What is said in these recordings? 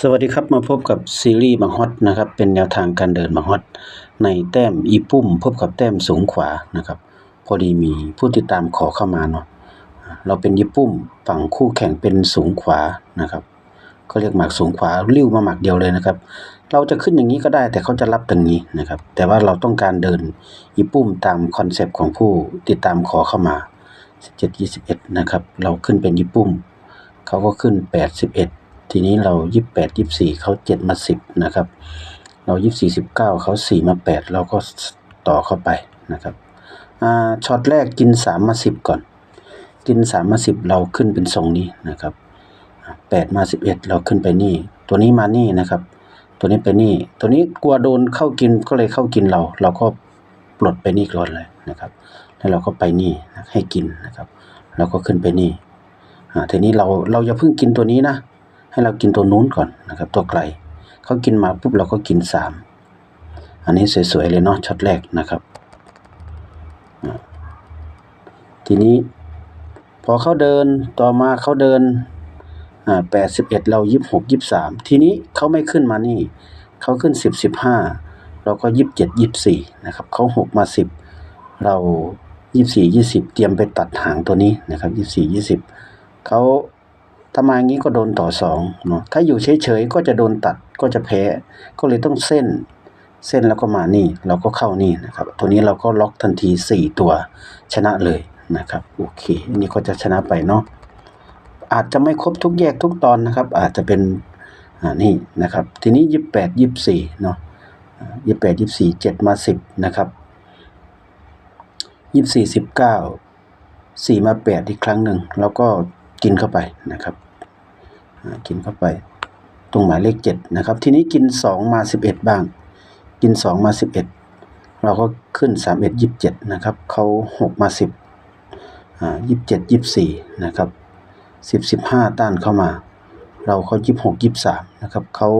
สวัสดีครับมาพบกับซีรีส์บางฮอตนะครับเป็นแนวทางการเดินบางฮอตในแต้มอีปุ้มพบกับแต้มสูงขวานะครับพอดีมีผู้ติดตามขอเข้ามาเนาะเราเป็นอีปุ้มฝั่งคู่แข่งเป็นสูงขวานะครับเขาเรียกหมากสูงขวาริ้วมาหมากเดียวเลยนะครับ เราจะขึ้นอย่างนี้ก็ได้แต่เขาจะรับตรงนี้นะครับ แต่ว่าเราต้องการเดินอีปุ้มตามคอนเซปต์ของผู้ติดตามขอเข้ามา17 21นะครับเราขึ้นเป็นอีปุ้มเขาก็ขึ้น 81 ทีนี้เรายี่สิบแปดยี่สิบสี่เขาเจ็ดมาสิบนะครับ เรายี่สิบสี่สิบเก้าเขาสี่มาแปดเราก็ต่อเข้าไปนะครับอ่าช็อตแรกกินสามมาสิบก่อน กินสามมาสิบเราขึ้นเป็นทรงนี้นะครับแปดมาสิบเอ็ดเราขึ้นไปนี่ ตัวนี้มานี่นะครับ ตัวนี้ไปนี่ ตัวนี้กลัวโดนเข้ากินก็เลยเข้ากินเรา เราก็ปลดไปนี่ก่อนเลยนะครับ แล้วเราก็ไปนี่ให้กินนะครับแล้วก็ขึ้นไปนี่อ่าทีนี้เราเราอย่าเพิ่งกินตัวนี้นะ ให้เรากินตัวนู้นก่อนนะครับ ตัวไกลเขากินมาปุ๊บเราก็กินสามอันนี้สวยๆเลยเนาะช็อตแรกนะครับ ทีนี้พอเขาเดินต่อมาเขาเดินอ่าแปดสิบเอ็ดเรายี่สิบหกยี่สิบสามทีนี้เขาไม่ขึ้นมานี่เขาขึ้นสิบสิบห้าเราก็ยี่สิบเจ็ดยี่สิบสี่นะครับเขาหกมาสิบเรายี่สิบสี่ยี่สิบเตรียมไปตัดหางตัวนี้นะครับยี่สิบสี่ยี่สิบเขา ถ้ามาอย่างนี้ก็โดนต่อสองเนาะถ้าอยู่เฉยๆก็จะโดนตัดก็จะแพ้ ก็เลยต้องเส้น เส้นแล้วก็มานี่ เราก็เข้านี่นะครับ ตัวนี้เราก็ล็อกทันทีสี่ตัวชนะเลยนะครับโอเคอันนี้ก็จะชนะไปเนาะอาจจะไม่ครบทุกแยกทุกตอนนะครับ อาจจะเป็นอ่านี่นะครับ ทีนี้ยี่สิบแปดยี่สิบสี่เนาะยี่สิบแปดยี่สิบสี่เจ็ดมาสิบนะครับยี่สิบสี่สิบเก้าสี่มาแปดอีกครั้งหนึ่งแล้วก็กินเข้าไปนะครับ กินเข้าไป ตรงหมายเลขเจ็ดนะครับ ทีนี้กินสองมาสิบเอ็ดบ้าง กินสองมาสิบเอ็ดเราก็ขึ้นสามเอ็ดยี่สิบเจ็ดนะครับ เขาหกมาสิบอ่ายี่สิบเจ็ดยี่สี่นะครับสิบสิบห้าต้านเข้ามา เราเขายี่สิบหกยี่สามนะครับ เขา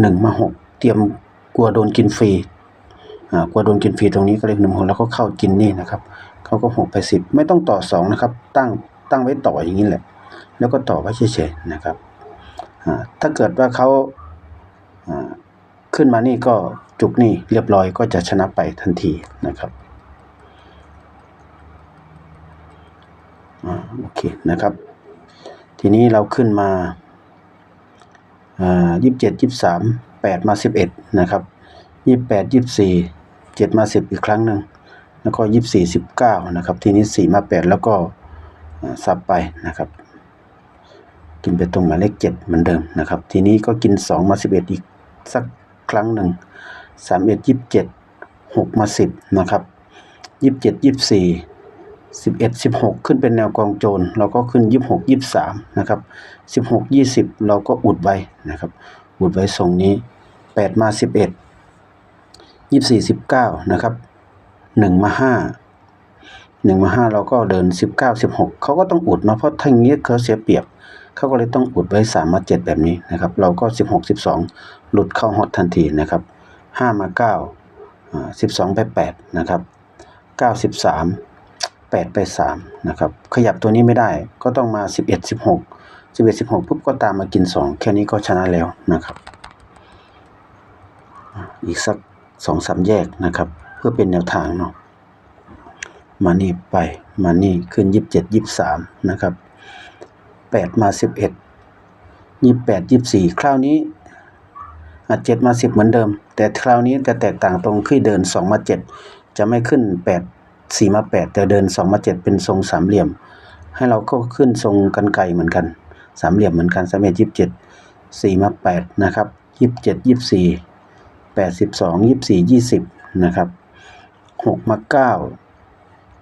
หนึ่งมาหกเตรียมกลัวโดนกินฟรีกลัวโดนกินฟรีตรงนี้ก็เลยหนึ่งหกแล้วก็เข้ากินนี่นะครับเขาก็หกไปสิบไม่ต้องต่อสองนะครับ ตั้งตั้งไว้ต่ออย่างนี้แหละ แล้วก็ต่อไว้เฉยๆนะครับถ้าเกิดว่าเขาขึ้นมานี่ก็จุกนี่เรียบร้อยก็จะชนะไปทันทีนะครับอ่าโอเคนะครับ ทีนี้เราขึ้นมาอ่ายี่สิบเจ็ดยี่สิบสามแปดมาสิบเอ็ดนะครับยี่สิบแปดยี่สิบสี่เจ็ดมาสิบอีกครั้งหนึ่งแล้วก็ยี่สิบสี่สิบเก้านะครับ ทีนี้สี่มาแปดแล้วก็สับไปนะครับ กินไปตรงหมายเลขเจ็ดเหมือนเดิมนะครับ ทีนี้ก็กินสองมาสิบเอ็ดอีกสักครั้งหนึ่งสามเอ็ดยี่สิบเจ็ดหกมาสิบนะครับยี่สิบเจ็ดยี่สิบสี่สิบเอ็ดสิบหกขึ้นเป็นแนวกองโจรเราก็ขึ้นยี่สิบหกยี่สิบสามนะครับสิบหกยี่สิบเราก็อุดไว้นะครับ อุดไว้ทรงนี้แปดมาสิบเอ็ดยี่สิบสี่สิบเก้านะครับหนึ่งมาห้าหนึ่งมาห้าเราก็เดินสิบเก้าสิบหกเขาก็ต้องอุดเนาะเพราะถ้าอย่างนี้เขาเสียเปรียบ เขาก็เลยต้องอุดไว้สามมาเจ็ดแบบนี้นะครับ เราก็สิบหกสิบสองหลุดเข้าฮอตทันทีนะครับห้ามาเก้าสิบสองไปแปดนะครับเก้าสิบสามแปดไปสามนะครับ ขยับตัวนี้ไม่ได้ก็ต้องมาสิบเอ็ดสิบหกสิบเอ็ดสิบหกปุ๊บก็ตามมากินสองแค่นี้ก็ชนะแล้วนะครับ อีกสักสองสามแยกนะครับ เพื่อเป็นแนวทางเนาะมานี่ไปมานี่ขึ้นยี่สิบเจ็ดยี่สิบสามนะครับ แปดมาสิบเอ็ดยี่แปดยี่สี่คราวนี้เจ็ดมาสิบเหมือนเดิม แต่คราวนี้จะแตกต่างตรงขึ้นเดินสองมาเจ็ดจะไม่ขึ้นแปดสี่มาแปดแต่เดินสองมาเจ็ดเป็นทรงสามเหลี่ยม ให้เราก็ขึ้นทรงกันไกเหมือนกัน สามเหลี่ยมเหมือนกันสามเหลี่ยมยี่สิบเจ็ดสี่มาแปดนะครับยี่สิบเจ็ดยี่สี่แปดสิบสองยี่สี่ยี่สิบนะครับหกมาเก้า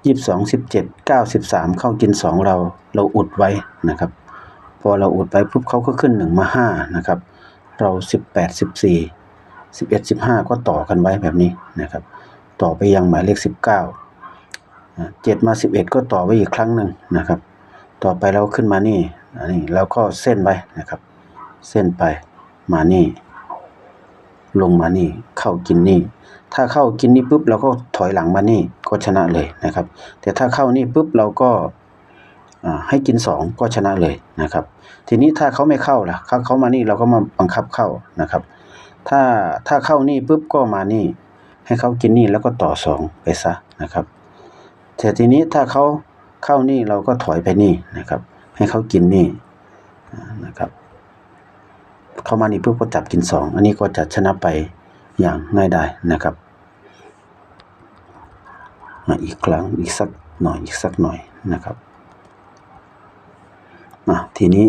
ยี่สิบสองสิบเจ็ดเก้าสิบสามเข้ากินสองเราเราอุดไว้นะครับ พอเราอุดไว้ปุ๊บเขาก็ขึ้นหนึ่งมาห้านะครับ เราสิบแปดสิบสี่สิบเอ็ดสิบห้าก็ต่อกันไว้แบบนี้นะครับ ต่อไปยังหมายเลขสิบเก้าเจ็ดมาสิบเอ็ดก็ต่อไว้อีกครั้งหนึ่งนะครับ ต่อไปเราขึ้นมานี่อันนี้เราก็เส้นไว้นะครับ เส้นไปมานี่ ลงมานี่เข้ากินนี่ ถ้าเข้ากินนี่ปุ๊บเราก็ถอยหลังมานี่ก็ชนะเลยนะครับ แต่ถ้าเข้านี่ปุ๊บเราก็ ให้กินสองก็ชนะเลยนะครับ ทีนี้ถ้าเขาไม่เข้าล่ะเขาเขามานี่เราก็มาบังคับเข้านะครับ ถ้าถ้าเข้านี่ปุ๊บก็มานี่ ให้เขากินนี่แล้วก็ต่อสองไปซะนะครับแต่ทีนี้ถ้าเขาเข้านี่เราก็ถอยไปนี่นะครับ ให้เขากินนี่นะครับเข้ามานี่ปุ๊บก็จับกินสองอันนี้ก็จะชนะไปอย่างง่ายได้นะครับอีกครั้งอีกสักหน่อยอีกสักหน่อยนะครับ อะทีนี้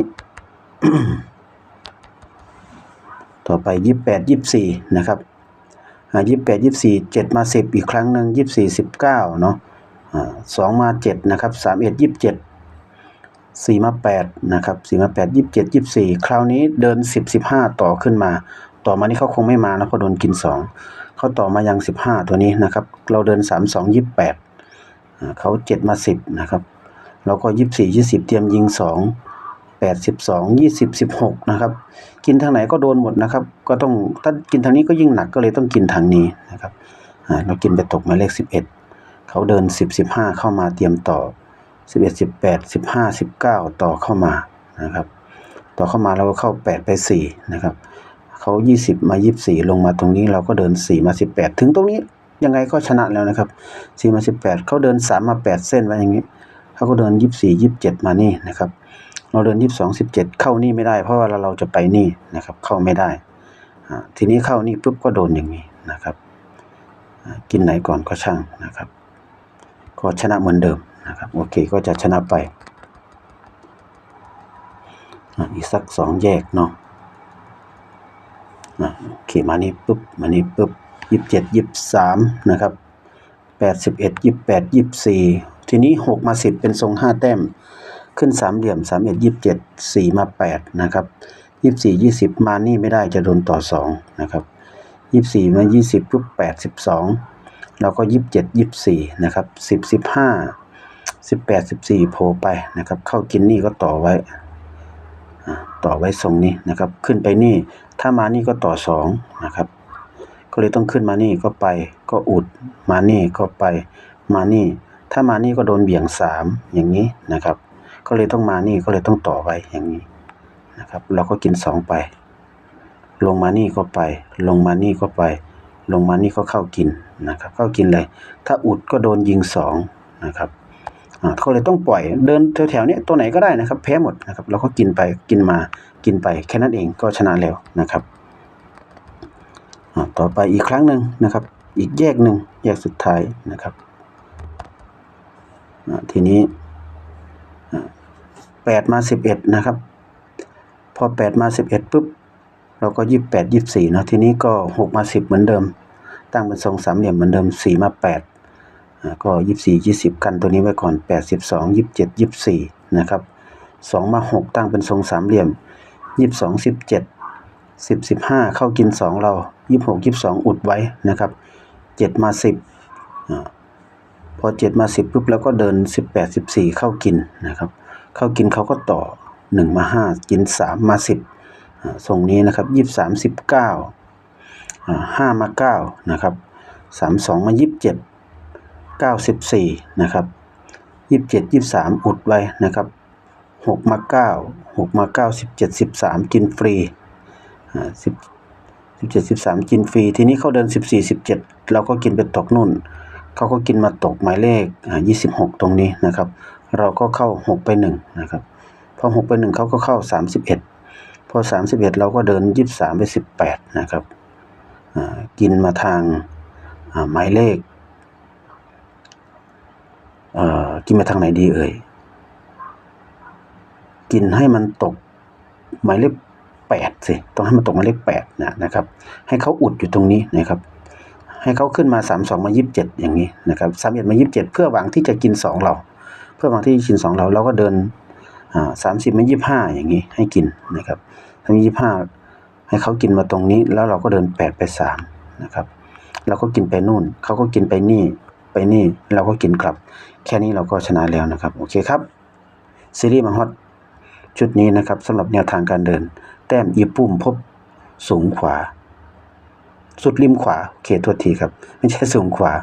ต่อไปยี่แปดยี่สี่นะครับอ่ายี่แปดยี่สี่เจ็ดมาสิบอีกครั้งหนึ่งยี่สี่สิบเก้าเนาะอ่าสองมาเจ็ดนะครับสามเอ็ดยี่เจ็ดสี่มาแปดนะครับสี่มาแปดยี่เจ็ดยี่สี่คราวนี้เดินสิบสิบห้าต่อขึ้นมา ต่อมานี่เขาคงไม่มานะเพราะโดนกินสองเขาต่อมายังสิบห้าตัวนี้นะครับ เราเดินสามสองยี่แปดเขาเจ็ดมาสิบนะครับ แล้วก็ยี่สี่ยี่สิบเตรียมยิงสองแปดสิบสองยี่สิบสิบหกนะครับ กินทางไหนก็โดนหมดนะครับ ก็ต้องถ้ากินทางนี้ก็ยิ่งหนักก็เลยต้องกินทางนี้นะครับเรากินไปตกหมายเลขสิบเอ็ดเขาเดินสิบสิบห้าเข้ามาเตรียมต่อสิบเอ็ดสิบแปดสิบห้าสิบเก้าต่อเข้ามานะครับ ต่อเข้ามาเราก็เข้าแปดไปสี่นะครับเขายี่สิบมายี่สี่ลงมาตรงนี้เราก็เดินสี่มาสิบแปดถึงตรงนี้ยังไงก็ชนะแล้วนะครับสี่มาสิบแปดเขาเดินสามมาแปดเส้นไว้อย่างนี้ เขาก็เดินยี่สี่ยี่สิบเจ็ดมานี่นะครับ เราเดินยี่สิบสองสิบเจ็ดเข้านี่ไม่ได้ เพราะว่าเราเราจะไปนี่นะครับ เข้าไม่ได้ ทีนี้เข้านี่ปุ๊บก็โดนอย่างนี้นะครับ กินไหนก่อนก็ช่างนะครับ ก็ชนะเหมือนเดิมนะครับ โอเคก็จะชนะไปอีกสักสองแยกเนาะอ่าโอเคมานี่ปุ๊บมานี่ปุ๊บยี่สิบเจ็ดยี่สิบสามนะครับแปดสิบเอ็ดยี่สิบแปดยี่สิบสี่ ทีนี้หกมาสิบเป็นทรงห้าแต้ม ขึ้นสามเหลี่ยมสามเอ็ดยี่สิบเจ็ดสี่มาแปดนะครับยี่สิบสี่ยี่สิบมานี่ไม่ได้จะโดนต่อสองนะครับยี่สิบสี่มายี่สิบปุ๊บแปดสิบสองแล้วก็ยี่สิบเจ็ดยี่สิบสี่นะครับสิบสิบห้าสิบแปดสิบสี่โผล่ไปนะครับ เข้ากินนี่ก็ต่อไว้ ต่อไว้ทรงนี้นะครับ ขึ้นไปนี่ ถ้ามานี่ก็ต่อสองนะครับ ก็เลยต้องขึ้นมานี่ก็ไป ก็อุด มานี่ก็ไป มานี่ ถ้ามานี่ก็โดนเบี่ยงสามอย่างนี้นะครับ ก็เลยต้องมานี่ก็เลยต้องต่อไว้อย่างนี้นะครับ เราก็กินสองไป ลงมานี่ก็ไป ลงมานี่ก็ไป ลงมานี่ก็เข้ากินนะครับ เข้ากินเลย ถ้าอุดก็โดนยิงสองนะครับอ่าเขาเลยต้องปล่อยเดินแถวๆนี้ตัวไหนก็ได้นะครับ แพ้หมดนะครับเราก็กินไปกินมากินไปแค่นั้นเองก็ชนะแล้วนะครับอ่าต่อไปอีกครั้งหนึ่งนะครับ อีกแยกหนึ่งแยกสุดท้ายนะครับ ทีนี้แปดมาสิบเอ็ดนะครับ พอแปดมาสิบเอ็ดปุ๊บ เราก็ยี่สิบแปดยี่สิบสี่เนาะทีนี้ก็หกมาสิบเหมือนเดิม ตั้งเป็นทรงสามเหลี่ยมเหมือนเดิมสี่มาแปดก็ยี่สี่ยี่สิบกันตัวนี้ไว้ก่อนแปดสิบสองยี่สิบเจ็ดยี่สิบสี่นะครับสองมาหกตั้งเป็นทรงสามเหลี่ยมยี่สิบสองสิบเจ็ดสิบสิบห้าเข้ากินสองเรายี่สิบหกยี่สิบสองอุดไว้นะครับเจ็ดมาสิบ พอเจ็ดมาสิบปุ๊บแล้วก็เดินสิบแปดสิบสี่เข้ากินนะครับ เข้ากินเขาก็ต่อหนึ่งมาห้ากินสามมาสิบทรงนี้นะครับยี่สามสิบเก้าห้ามาเก้านะครับสามสองมายี่สิบเจ็ดเก้าสิบสี่นะครับยี่สิบเจ็ดยี่สามอุดไว้นะครับหกมาเก้าหกมาเก้าสิบเจ็ดสิบสามกินฟรีสิบสิบเจ็ดสิบสามกินฟรี ทีนี้เขาเดินสิบสี่สิบเจ็ดเราก็กินไปตกนู่น เขาก็กินมาตกหมายเลขยี่สิบหกตรงนี้นะครับ เราก็เข้าหกไปหนึ่งนะครับพอหกไปหนึ่งเขาก็เข้าสามสิบเอ็ดพอสามสิบเอ็ดเราก็เดินยี่สิบสามไปสิบแปดนะครับกินมาทางหมายเลขเกินมาทางไหนดีเอ่ยกินให้มันตกหมายเลขแปดสิต้องให้มันตกหมายเลขแปดนะนะครับ ให้เขาอุดอยู่ตรงนี้นะครับ ให้เขาขึ้นมาสามสองมายี่สิบเจ็ดอย่างนี้นะครับสามเอ็ดมายี่สิบเจ็ดเพื่อหวังที่จะกินสองเรา เพื่อหวังที่จะกินสองเราเราก็เดินสามสิบมายี่ห้าอย่างนี้ให้กินนะครับทำยี่ห้าให้เขากินมาตรงนี้ แล้วเราก็เดินแปดไปสามนะครับเราก็กินไปนู่น เขาก็กินไปนี่ไปนี่เราก็กินกลับ แค่นี้เราก็ชนะแล้วนะครับโอเคครับซีรีส์มังฮอตชุดนี้นะครับสำหรับแนวทางการเดิน แต้มอีปุ่มพบสูงขวา สุดริมขวาโอเคโทษทีครับ ไม่ใช่สูงขวา